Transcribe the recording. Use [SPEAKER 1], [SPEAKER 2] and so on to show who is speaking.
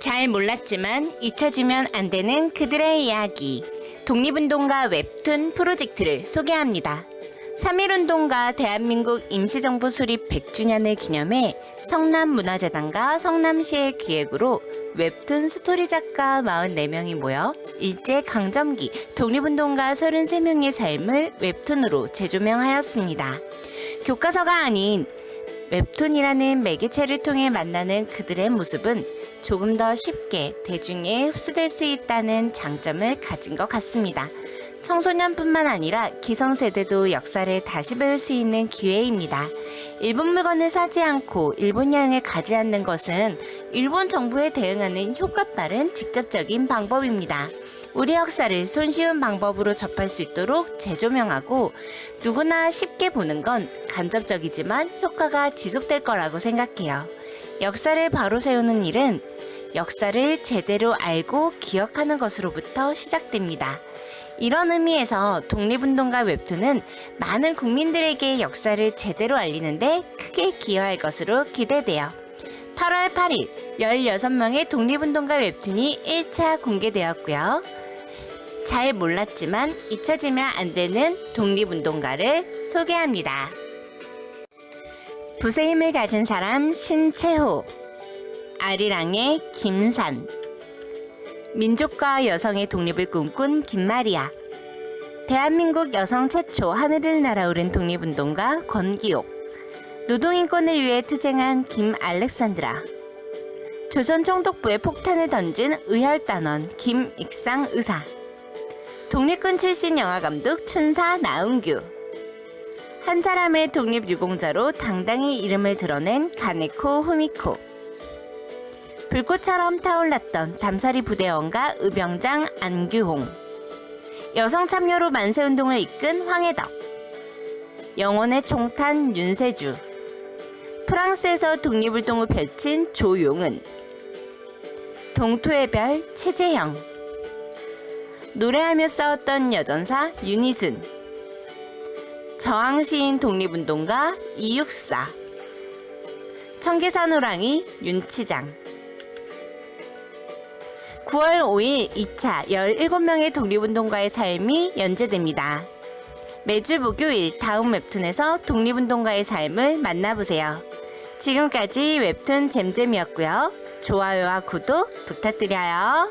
[SPEAKER 1] 잘 몰랐지만 잊혀지면 안 되는 그들의 이야기. 독립운동가 웹툰 프로젝트를 소개합니다. 3.1운동과 대한민국 임시정부 수립 100주년을 기념해 성남문화재단과 성남시의 기획으로 웹툰 스토리 작가 44명이 모여 일제 강점기 독립운동가 33명의 삶을 웹툰으로 재조명하였습니다. 교과서가 아닌 웹툰이라는 매개체를 통해 만나는 그들의 모습은 조금 더 쉽게 대중에 흡수될 수 있다는 장점을 가진 것 같습니다. 청소년뿐만 아니라 기성세대도 역사를 다시 배울 수 있는 기회입니다. 일본 물건을 사지 않고 일본 여행을 가지 않는 것은 일본 정부에 대응하는 효과 빠른 직접적인 방법입니다. 우리 역사를 손쉬운 방법으로 접할 수 있도록 재조명하고 누구나 쉽게 보는 건 간접적이지만 효과가 지속될 거라고 생각해요. 역사를 바로 세우는 일은 역사를 제대로 알고 기억하는 것으로부터 시작됩니다. 이런 의미에서 독립운동가 웹툰은 많은 국민들에게 역사를 제대로 알리는데 크게 기여할 것으로 기대돼요. 8월 8일 16명의 독립운동가 웹툰이 1차 공개되었고요. 잘 몰랐지만 잊혀지면 안 되는 독립운동가를 소개합니다. 붓의 힘을 가진 사람 신채호 아리랑의 김산 민족과 여성의 독립을 꿈꾼 김마리아. 대한민국 여성 최초 하늘을 날아오른 독립운동가 권기옥. 노동인권을 위해 투쟁한 김 알렉산드라. 조선 총독부에 폭탄을 던진 의혈단원 김익상 의사. 독립군 출신 영화감독 춘사 나은규. 한 사람의 독립유공자로 당당히 이름을 드러낸 가네코 후미코 불꽃처럼 타올랐던 담사리 부대원과 의병장 안규홍. 여성 참여로 만세 운동을 이끈 황해덕. 영혼의 총탄 윤세주. 프랑스에서 독립운동을 펼친 조용은. 동토의 별 최재형. 노래하며 싸웠던 여전사 윤희순. 저항시인 독립운동가 이육사. 청계산 호랑이 윤치장 9월 5일 2차 17명의 독립운동가의 삶이 연재됩니다. 매주 목요일 다음 웹툰에서 독립운동가의 삶을 만나보세요. 지금까지 웹툰 잼잼이었고요. 좋아요와 구독 부탁드려요.